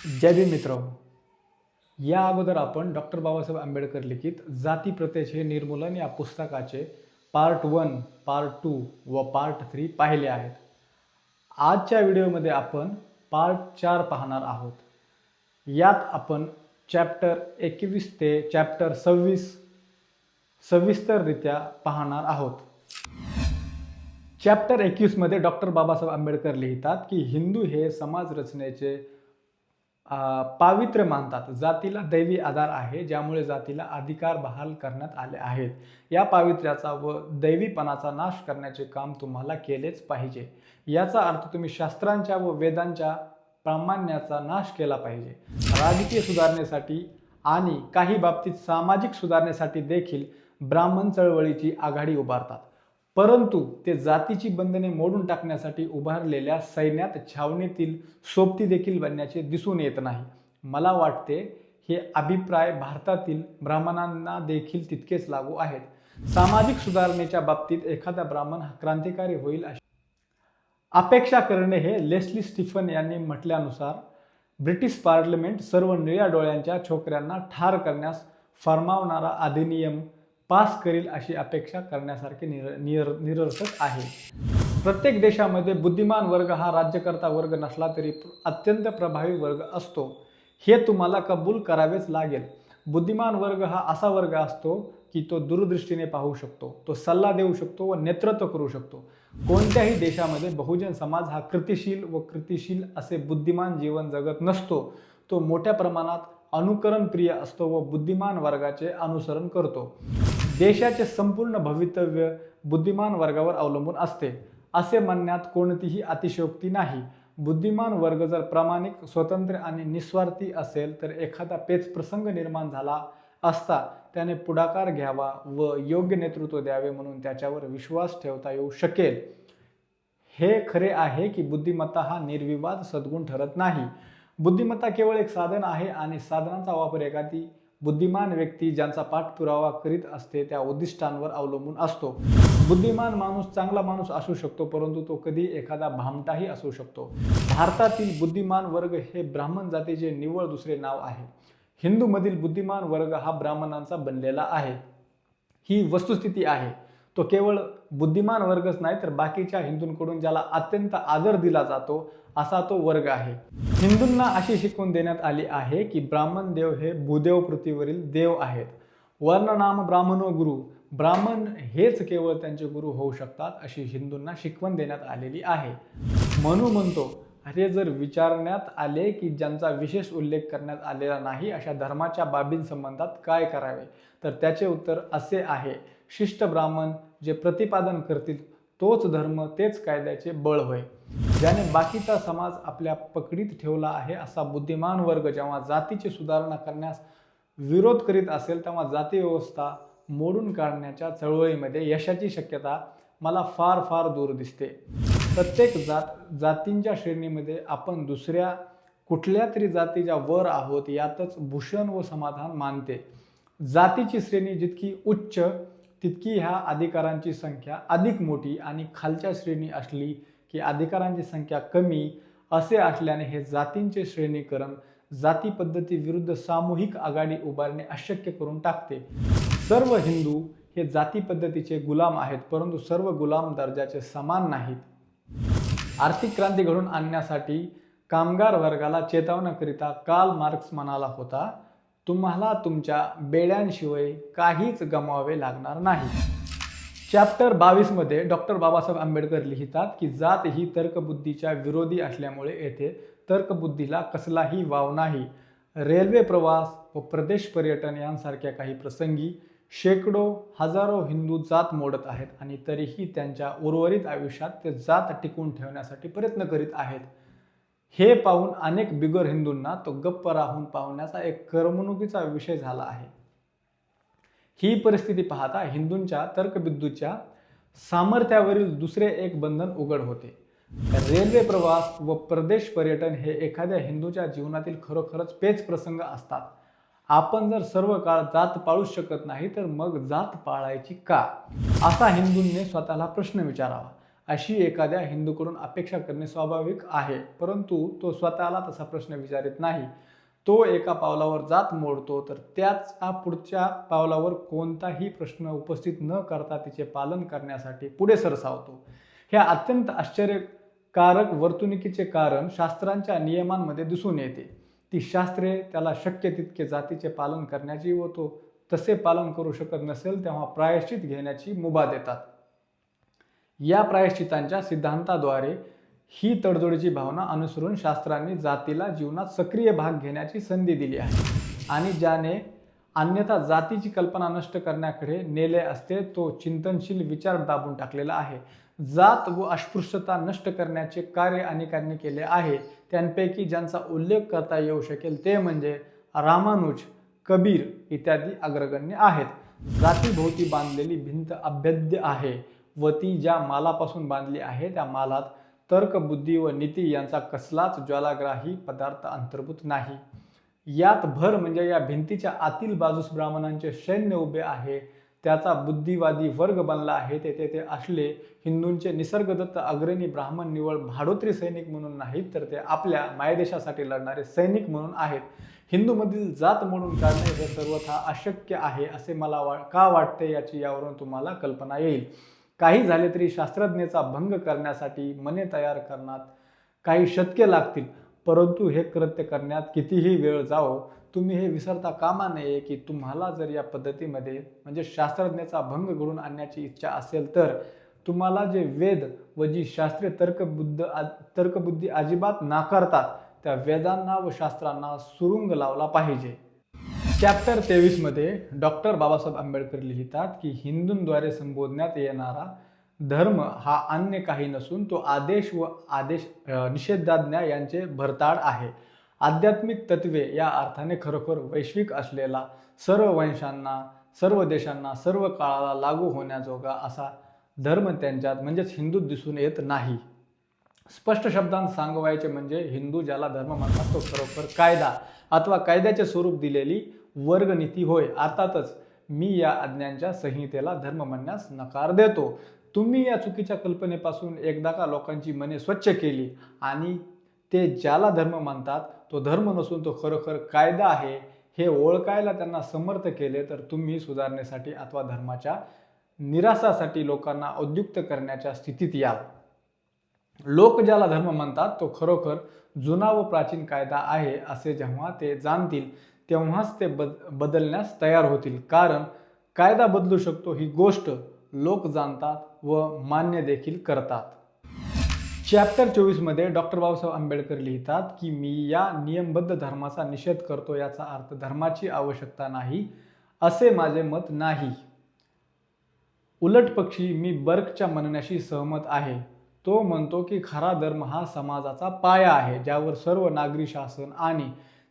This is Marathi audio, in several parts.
जय भीम मित्र. या अगोदर आपण डॉक्टर बाबासाहेब आंबेडकर लिखित जाती प्रथेचे निर्मूलन या पुस्तकाचे पार्ट वन पार्ट टू व पार्ट थ्री पाहिले आहेत. आजच्या व्हिडिओमध्ये आपण पार्ट चार पाहणार आहोत. यात आपण चॅप्टर एकवीस ते चॅप्टर सव्वीस सविस्तररित्या पाहणार आहोत. चॅप्टर एकवीसमध्ये डॉक्टर बाबासाहेब आंबेडकर लिहितात की हिंदू हे समाज रचनेचे पावित्र्य मानतात. जातीला दैवी आधार आहे ज्यामुळे जातीला अधिकार बहाल करण्यात आले आहेत. या पावित्र्याचा व दैवीपणाचा नाश करण्याचे काम तुम्हाला केलेच पाहिजे. याचा अर्थ तुम्ही शास्त्रांच्या व वेदांच्या प्रामाण्याचा नाश केला पाहिजे. राजकीय सुधारणेसाठी आणि काही बाबतीत सामाजिक सुधारणेसाठी देखील ब्राह्मण चळवळीची आघाडी उभारतात. परंतु ते जातीची बंधने मोडून टाकण्यासाठी उभारलेल्या सैन्यात छावणीतील सोबती देखील बनण्याचे दिसून येत नाही. मला वाटते हे अभिप्राय भारतातील ब्राह्मणांना देखील तितकेच लागू आहेत. सामाजिक सुधारणेच्या बाबतीत एखादा ब्राह्मण हा क्रांतिकारी होईल अशी अपेक्षा करणे हे लेस्ली स्टीफन यांनी म्हटल्यानुसार ब्रिटिश पार्लमेंट सर्व निळ्या डोळ्यांच्या छोकऱ्यांना ठार करण्यास फरमावणारा अधिनियम पास करील अशी अपेक्षा करण्यासारखे निर निर निरर्थक आहे. प्रत्येक देशामध्ये बुद्धिमान वर्ग हा राज्यकर्ता वर्ग नसला तरी अत्यंत प्रभावी वर्ग असतो. हे तुम्हाला कबूल करावेच लागेल. बुद्धिमान वर्ग हा असा वर्ग असतो की तो दूरदृष्टीने पाहू शकतो तो सल्ला देऊ शकतो व नेतृत्व करू शकतो. कोणत्याही देशामध्ये बहुजन समाज हा कृतिशील व कृतिशील असे बुद्धिमान जीवन जगत नसतो. तो मोठ्या प्रमाणात अनुकरणप्रिय असतो व बुद्धिमान वर्गाचे अनुसरण करतो. देशाचे संपूर्ण भवितव्य बुद्धिमान वर्गावर अवलंबून असते. असे म्हणण्यात कोणतीही अतिशयोक्ती नाही. बुद्धिमान वर्ग जर प्रामाणिक स्वतंत्र आणि निस्वार्थी असेल तर एखादा पेच प्रसंग निर्माण झाला असता त्याने पुढाकार घ्यावा व योग्य नेतृत्व द्यावे म्हणून त्याच्यावर विश्वास ठेवता येऊ शकेल. हे खरे आहे की बुद्धिमत्ता हा निर्विवाद सद्गुण ठरत नाही. बुद्धिमत्ता केवळ एक साधन आहे आणि साधनांचा वापर एखादी बुद्धिमान व्यक्ती ज्यांचा पाठपुरावा करीत असते त्या उद्दिष्टांवर अवलंबून असतो. बुद्धिमान माणूस चांगला माणूस असू शकतो परंतु तो कधी एखादा भामटाही असू शकतो. भारतातील बुद्धिमान वर्ग हे ब्राह्मण जातीचे निव्वळ दुसरे नाव आहे. हिंदूमधील बुद्धिमान वर्ग हा ब्राह्मणांचा बनलेला आहे. ही वस्तुस्थिती आहे. तो केवळ बुद्धिमान वर्गच नाही तर बाकीच्या हिंदूंकडून ज्याला अत्यंत आदर दिला जातो असा तो वर्ग आहे. हिंदूंना अशी शिकवून देण्यात आली आहे की ब्राह्मण देव हे भूदेव पृथ्वीवरील देव आहेत. वर्णनाम ब्राह्मणो गुरु. ब्राह्मण हेच केवळ त्यांचे गुरु होऊ शकतात अशी हिंदूंना शिकवण देण्यात आलेली आहे. म्हणू म्हणतो अरे जर विचारण्यात आले की ज्यांचा विशेष उल्लेख करण्यात आलेला नाही अशा धर्माच्या बाबींसंबंधात काय करावे? तर त्याचे उत्तर असे आहे. शिष्ट ब्राह्मण जे प्रतिपादन करतील तोच धर्म तेच कायद्याचे बळ होय. ज्याने बाकीचा समाज आपल्या पकडीत ठेवला आहे असा बुद्धिमान वर्ग जेव्हा जातीची सुधारणा करण्यास विरोध करीत असेल तेव्हा जाती व्यवस्था मोडून काढण्याच्या चळवळीमध्ये यशाची शक्यता मला फार फार दूर दिसते. प्रत्येक जात जातींच्या श्रेणीमध्ये आपण दुसऱ्या कुठल्या तरी जातीच्या वर आहोत यातच भूषण व समाधान मानते. जातीची श्रेणी जितकी उच्च तितकी ह्या अधिकारांची संख्या अधिक मोठी आणि खालच्या श्रेणी असली की अधिकारांची संख्या कमी असे असल्याने हे जातींचे श्रेणीकरण जाती पद्धती विरुद्ध सामूहिक आघाडी उभारणे अशक्य करून टाकते. सर्व हिंदू हे जाती पद्धतीचे गुलाम आहेत परंतु सर्व गुलाम दर्जाचे समान नाहीत. आर्थिक क्रांती घडून आणण्यासाठी कामगार वर्गाला चेतावण्याकरिता काल मार्क्स म्हणाला होता तुम्हाला तुमच्या बेड्यांशिवाय काहीच गमावे लागणार नाही. चॅप्टर बावीसमध्ये डॉक्टर बाबासाहेब आंबेडकर लिहितात की जात ही तर्कबुद्धीच्या विरोधी असल्यामुळे येथे तर्कबुद्धीला कसलाही वाव नाही. रेल्वे प्रवास व प्रदेश पर्यटन यांसारख्या काही प्रसंगी शेकडो हजारो हिंदू जात मोडत आहेत आणि तरीही त्यांच्या उर्वरित आयुष्यात ते जात टिकून ठेवण्यासाठी प्रयत्न करीत आहेत. हे पाहून अनेक बिगर हिंदूंना तो गप्प राहून पाहण्याचा एक करमणुकीचा विषय झाला आहे. ही परिस्थिती पाहता हिंदूंच्या तर्कबिंदूच्या सामर्थ्यावरील दुसरे एक बंधन उघड होते. रेल्वे प्रवास व प्रदेश पर्यटन हे एखाद्या हिंदूच्या जीवनातील खरोखरच पेच प्रसंग असतात. आपण जर सर्व काळ जात पाळूच शकत नाही तर मग जात पाळायची का? असा हिंदूंनी स्वतःला प्रश्न विचारावा. अशी एखाद्या हिंदूकडून अपेक्षा करणे स्वाभाविक आहे. परंतु तो स्वतःला तसा प्रश्न विचारित नाही. तो एका पावलावर जात मोडतो तर त्याच पुढच्या पावलावर कोणताही प्रश्न उपस्थित न करता तिचे पालन करण्यासाठी पुढे सरसावतो. ह्या अत्यंत आश्चर्यकारक वर्तणुकीचे कारण शास्त्रांच्या नियमांमध्ये दिसून येते. ती शास्त्रे त्याला शक्य तितके जातीचे पालन करण्याची व तो तसे पालन करू शकत नसेल तेव्हा प्रायश्चित घेण्याची मुभा देतात. या प्रायश्चितांच्या सिद्धांताद्वारे ही तडजोडीची भावना अनुसरून शास्त्रांनी जातीला जीवनात सक्रिय भाग घेण्याची संधी दिली आहे. आणि ज्याने अन्यथा जातीची कल्पना नष्ट करण्याकडे नेले असते तो चिंतनशील विचार दाबून टाकलेला आहे. जात व अस्पृश्यता नष्ट करण्याचे कार्य अनेकांनी केले आहे. त्यांपैकी ज्यांचा उल्लेख करता येऊ शकेल ते म्हणजे रामानुज कबीर इत्यादी अग्रगण्य आहेत. जातीभोवती बांधलेली भिंत अभेद्य आहे. व ती ज्या मालापासून बांधली आहे त्या मालात तर्क बुद्धी व नीती यांचा कसलाच ज्वालाग्राही पदार्थ अंतर्भूत नाही. यात भर म्हणजे या भिंतीच्या आतील बाजूस ब्राह्मणांचे सैन्य उभे आहे त्याचा बुद्धिवादी वर्ग बनला आहे तेथे ते असले हिंदूंचे निसर्गदत्त अग्रणी ब्राह्मण निवळ भाडोत्री सैनिक म्हणून नाहीत तर ते आपल्या मायदेशासाठी लढणारे सैनिक म्हणून आहेत. हिंदूमधील जात म्हणून काढणे हे सर्वथा अशक्य आहे असे मला वा का वाटते याची यावरून तुम्हाला कल्पना येईल. काही झाले तरी शास्त्रज्ञेचा भंग करण्यासाठी मने तयार करण्यात काही शतके लागतील. परंतु हे कृत्य करण्यात कितीही वेळ जावो तुम्ही हे विसरता कामा नये की तुम्हाला जर या पद्धतीमध्ये म्हणजे शास्त्रज्ञाचा भंग घडून आणण्याची इच्छा असेल तर तुम्हाला जे वेद व जी शास्त्रीय तर्कबुद्ध तर्कबुद्धी अजिबात नाकारतात त्या वेदांना व शास्त्रांना सुरुंग लावला पाहिजे. चॅप्टर तेवीसमध्ये डॉक्टर बाबासाहेब आंबेडकर लिहितात की हिंदूंद्वारे संबोधण्यात येणारा धर्म हा अन्य काही नसून तो आदेश व आदेश निषेधाज्ञा यांचे भरताड आहे. आध्यात्मिक तत्वे या अर्थाने खरोखर वैश्विक असलेला सर्व वंशांना सर्व देशांना सर्व काळाला लागू होण्याजोगा असा धर्म त्यांच्यात म्हणजेच हिंदूत दिसून येत नाही. स्पष्ट शब्दांत सांगवायचे म्हणजे हिंदू ज्याला धर्म म्हणतात तो खरोखर कायदा अथवा कायद्याचे स्वरूप दिलेली वर्गनीती होय. अर्थातच मी या आज्ञांच्या संहितेला धर्म म्हणण्यास नकार देतो. तुम्ही या चुकीच्या कल्पनेपासून एकदा का लोकांची मने स्वच्छ केली आणि ते ज्याला धर्म मानतात तो धर्म नसून तो खरोखर कायदा आहे हे ओळखायला त्यांना समर्थ केले तर तुम्ही सुधारणेसाठी अथवा धर्माच्या निराशासाठी लोकांना उद्युक्त करण्याच्या स्थितीत याल. लोक ज्याला धर्म म्हणतात तो खरोखर जुना व प्राचीन कायदा आहे असे जेव्हा ते जाणतील तेव्हाच ते बद बदलण्यास तयार होतील. कारण कायदा बदलू शकतो ही गोष्ट लोक जाणतात व मान्य देखील करतात. चॅप्टर चोवीसमध्ये डॉक्टर बाबासाहेब आंबेडकर लिहितात की मी या नियमबद्ध धर्माचा निषेध करतो याचा अर्थ धर्माची आवश्यकता नाही असे माझे मत नाही. उलट पक्षी मी बर्कच्या म्हणण्याशी सहमत आहे. तो म्हणतो की खरा धर्म हा समाजाचा पाया आहे ज्यावर सर्व नागरी शासन आणि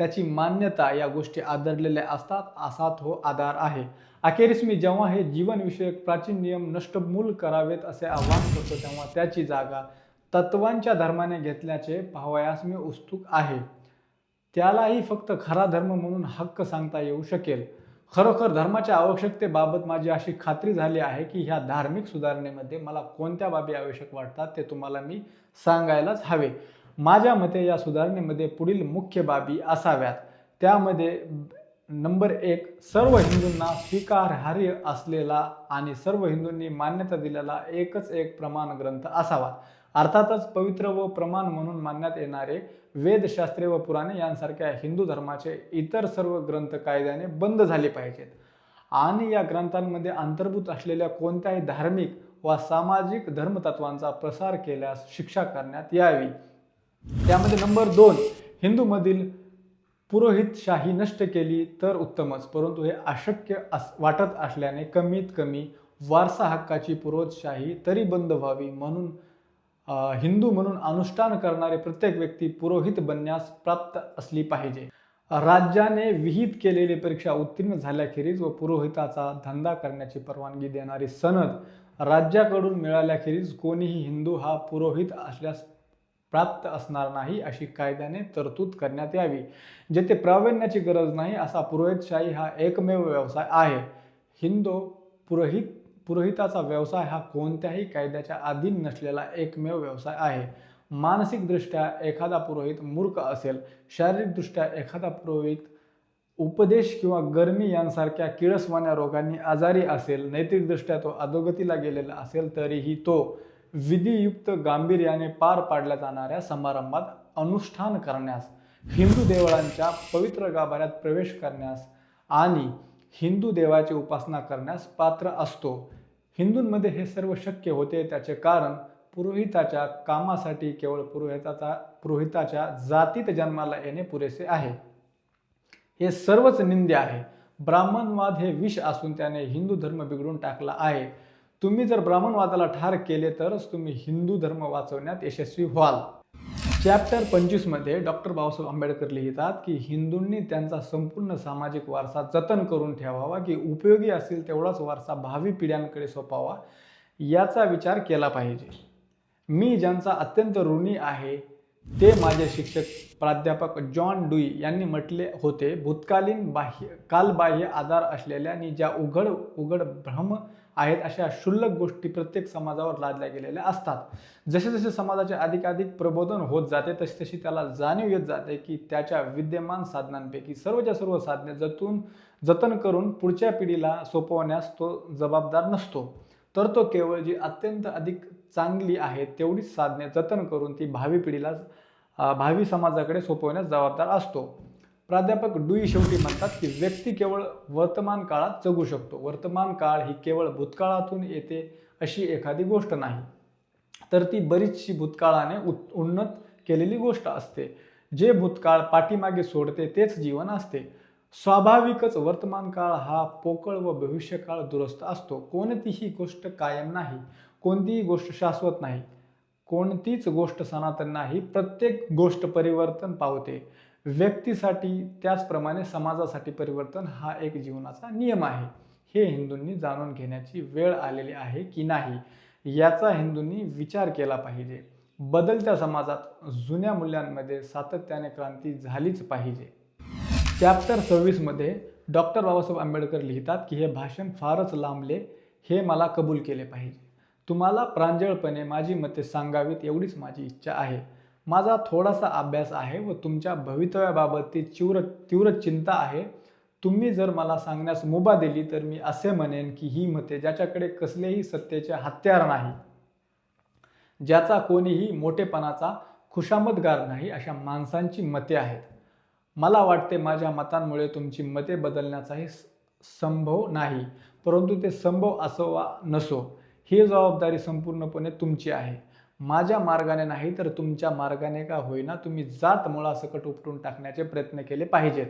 त्याची मान्यता या गोष्टी आदरलेल्या असतात असा तो आधार आहे. अखेरीस मी जेव्हा हे जीवनविषयक प्राचीन नियम नष्टमूल करावेत असे आव्हान करतो तेव्हा त्याची जागा तत्वांच्या धर्माने घेतल्याचे पाहावयास मी उत्सुक आहे. त्यालाही फक्त खरा धर्म म्हणून हक्क सांगता येऊ शकेल. खरोखर धर्माच्या आवश्यकतेबाबत माझी अशी खात्री झाली आहे की ह्या धार्मिक सुधारणेमध्ये मला कोणत्या बाबी आवश्यक वाटतात ते तुम्हाला मी सांगायलाच हवे. माझ्या मते या सुधारणेमध्ये पुढील मुख्य बाबी असाव्यात. त्यामध्ये नंबर एक सर्व हिंदूंना स्वीकारार्ह असलेला आणि सर्व हिंदूंनी मान्यता दिलेला एकच एक प्रमाण ग्रंथ असावा. अर्थातच पवित्र व प्रमाण म्हणून मानण्यात येणारे वेदशास्त्रे व पुराणे यांसारख्या हिंदू धर्माचे इतर सर्व ग्रंथ कायद्याने बंद झाले पाहिजेत. आणि या ग्रंथांमध्ये अंतर्भूत असलेल्या कोणत्याही धार्मिक वा सामाजिक धर्मतत्वांचा प्रसार केल्यास शिक्षा करण्यात यावी. त्यामध्ये नंबर दोन हिंदूमधील पुरोहितशाही नष्ट केली तर उत्तमच परंतु हे अशक्य अस वाटत असल्याने कमीत कमी वारसा हक्काची पुरोहितशाही तरी बंद व्हावी म्हणून हिंदू म्हणून अनुष्ठान करणारे प्रत्येक व्यक्ती पुरोहित बनण्यास प्राप्त असली पाहिजे. राज्याने विहित केलेली परीक्षा उत्तीर्ण झाल्याखेरीज व पुरोहिताचा धंदा करण्याची परवानगी देणारी सनद राज्याकडून मिळाल्याखेरीज कोणीही हिंदू हा पुरोहित असल्यास प्राप्त असणार नाही अशी कायद्याने तरतूद करण्यात यावी जेथे प्रावीण्याची गरज नाही असा पुरोहितशाही हा एकमेव व्यवसाय आहे. हिंदू पुरोहित पुरोहिताचा व्यवसाय हा कोणत्याही कायद्याच्या अधीन नसलेला एकमेव व्यवसाय आहे. मानसिकदृष्ट्या एखादा पुरोहित मूर्ख असेल शारीरिकदृष्ट्या एखादा पुरोहित उपदेश किंवा गरमी यांसारख्या किळसवाण्या रोगांनी आजारी असेल नैतिकदृष्ट्या तो अधोगतीला गेलेला असेल तरीही तो विधियुक्त गांभीर्याने पार पाडल्या जाणाऱ्या समारंभात अनुष्ठान करण्यास हिंदू देवळांच्या पवित्र गाभाऱ्यात प्रवेश करण्यास आणि हिंदू देवाची उपासना करण्यास पात्र असतो. हिंदूंमध्ये हे सर्व शक्य होते त्याचे कारण पुरोहिताच्या कामासाठी केवळ पुरोहिताचा पुरोहिताच्या जातीत जन्माला येणे पुरेसे आहे. हे सर्वच निंदे आहे. ब्राह्मणवाद हे विष असून त्याने हिंदू धर्म बिघडून टाकला आहे. तुम्ही जर ब्राह्मणवादाला ठार केले तरच तुम्ही हिंदू धर्म वाचवण्यात यशस्वी व्हाल. चॅप्टर पंचवीसमध्ये डॉक्टर बाबासाहेब आंबेडकर लिहितात की हिंदूंनी त्यांचा संपूर्ण सामाजिक वारसा जतन करून ठेवावा की उपयोगी असेल तेवढाच वारसा भावी पिढ्यांकडे सोपावा याचा विचार केला पाहिजे. मी ज्यांचा अत्यंत ऋणी आहे ते माझे शिक्षक प्राध्यापक जॉन डुई यांनी म्हटले होते भूतकालीन बाह्य कालबाह्य आधार असलेल्या आणि ज्या उघड उघड भ्रम आहेत अशा क्षुल्लक गोष्टी प्रत्येक समाजावर लादल्या गेलेल्या असतात. जसे जसे समाजाचे अधिकाधिक प्रबोधन होत जाते तशी तशी त्याला जाणीव येत जाते की त्याच्या विद्यमान साधनांपैकी सर्वच्या सर्व साधने जतून जतन करून पुढच्या पिढीला सोपवण्यास तो जबाबदार नसतो. तर तो केवळ जी अत्यंत अधिक चांगली आहे तेवढीच साधने जतन करून ती भावी पिढीला भावी समाजाकडे सोपवण्यास जबाबदार असतो. प्राध्यापक डुई शेवटी म्हणतात की व्यक्ती केवळ वर्तमान काळात जगू शकतो. वर्तमान काळ ही केवळ भूतकाळातून येते अशी एखादी गोष्ट नाही. तर ती बरीचशी भूतकाळाने उन्नत केलेली गोष्ट असते. जे भूतकाळ पाठीमागे सोडते तेच जीवन असते. स्वाभाविकच वर्तमान काळ हा पोकळ व भविष्यकाळ दुरुस्त असतो. कोणतीही गोष्ट कायम नाही. कोणतीही गोष्ट शाश्वत नाही. कोणतीच गोष्ट सनातन नाही. प्रत्येक गोष्ट परिवर्तन पावते. व्यक्तीसाठी त्याचप्रमाणे समाजासाठी परिवर्तन हा एक जीवनाचा नियम आहे. हे हिंदूंनी जाणून घेण्याची वेळ आलेली आहे की नाही याचा हिंदूंनी विचार केला पाहिजे. बदलत्या समाजात जुन्या मूल्यांमध्ये सातत्याने क्रांती झालीच पाहिजे. चॅप्टर सव्वीसमध्ये डॉक्टर बाबासाहेब आंबेडकर लिहितात की हे भाषण फारच लांबले हे मला कबूल केले पाहिजे. तुम्हाला प्रांजळपणे माझी मते सांगावीत एवढीच माझी इच्छा आहे. माझा थोडासा अभ्यास आहे व तुमच्या भवितव्याबाबत ती तीव्र तीव्र चिंता आहे. तुम्ही जर मला सांगण्यास मुभा दिली तर मी असे म्हणेन की ही मते ज्याच्याकडे कसलेही सत्तेचे हत्यार नाही ज्याचा कोणीही मोठेपणाचा खुशामतगार नाही अशा माणसांची मते आहेत. मला वाटते माझ्या मतांमुळे तुमची मते बदलण्याचाही संभव नाही परंतु ते संभव असो वा नसो ही जबाबदारी संपूर्णपणे तुमची आहे. माझ्या मार्गाने नाही तर तुमच्या मार्गाने का होईना तुम्ही जात मुळासकट उपटून टाकण्याचे प्रयत्न केले पाहिजेत.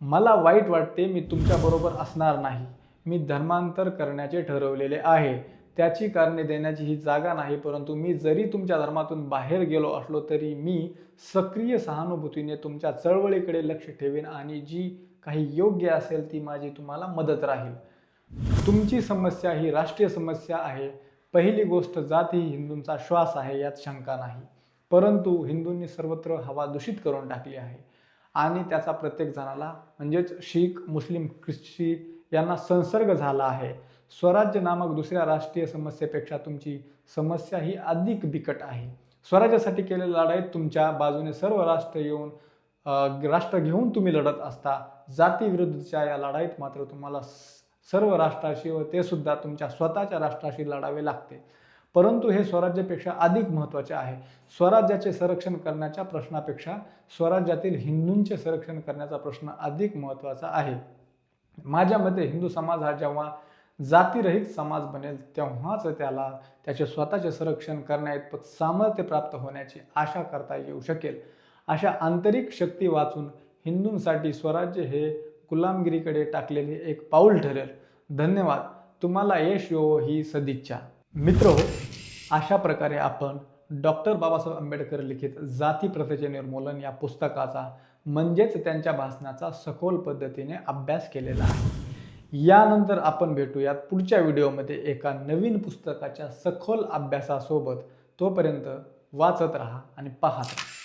मला वाईट वाटते मी तुमच्याबरोबर असणार नाही. मी धर्मांतर करण्याचे ठरवलेले आहे. त्याची कारणे देण्याची ही जागा नाही परंतु मी जरी तुमच्या धर्मातून बाहेर गेलो असलो तरी मी सक्रिय सहानुभूतीने तुमच्या चळवळीकडे लक्ष ठेवेन आणि जी काही योग्य असेल ती माझी तुम्हाला मदत राहील. तुमची समस्या ही राष्ट्रीय समस्या आहे. पहिली गोष्ट जात ही हिंदूंचा श्वास आहे यात शंका नाही. परंतु हिंदूंनी सर्वत्र हवा दूषित करून टाकली आहे. आणि त्याचा प्रत्येक जणाला म्हणजेच शीख मुस्लिम ख्रिस्ती यांना संसर्ग झाला आहे. स्वराज्य नामक दुसऱ्या राष्ट्रीय समस्येपेक्षा तुमची समस्या ही अधिक बिकट आहे. स्वराज्यासाठी केलेल्या लढाईत तुमच्या बाजूने सर्व राष्ट्र येऊन राष्ट्र घेऊन तुम्ही लढत असता. जातीविरुद्धच्या या लढाईत मात्र तुम्हाला सर्व राष्ट्राशी व ते सुद्धा तुमच्या स्वतःच्या राष्ट्राशी लढावे लागते. परंतु हे स्वराज्यापेक्षा अधिक महत्त्वाचे आहे. स्वराज्याचे संरक्षण करण्याच्या प्रश्नापेक्षा स्वराज्यातील हिंदूंचे संरक्षण करण्याचा प्रश्न अधिक महत्त्वाचा आहे. माझ्या मते हिंदू समाज हा जेव्हा जातीरहित समाज बनेल तेव्हाच त्याला त्याचे स्वतःचे संरक्षण करण्याइतपत सामर्थ्य प्राप्त होण्याची आशा करता येऊ शकेल. अशा आंतरिक शक्ती वाचून हिंदूंसाठी स्वराज्य हे गुलामगिरीकडे टाकलेले एक पाऊल ठरेल. धन्यवाद. तुम्हाला यश यो ही सदिच्छा. मित्र हो अशा प्रकारे आपण डॉक्टर बाबासाहेब आंबेडकर लिखित जाती प्रथेचे निर्मूलन या पुस्तकाचा म्हणजेच त्यांच्या भाषणाचा सखोल पद्धतीने अभ्यास केलेला आहे. यानंतर आपण भेटूयात पुढच्या व्हिडिओमध्ये एका नवीन पुस्तकाच्या सखोल अभ्यासासोबत. तोपर्यंत वाचत राहा आणि पाहत राहा.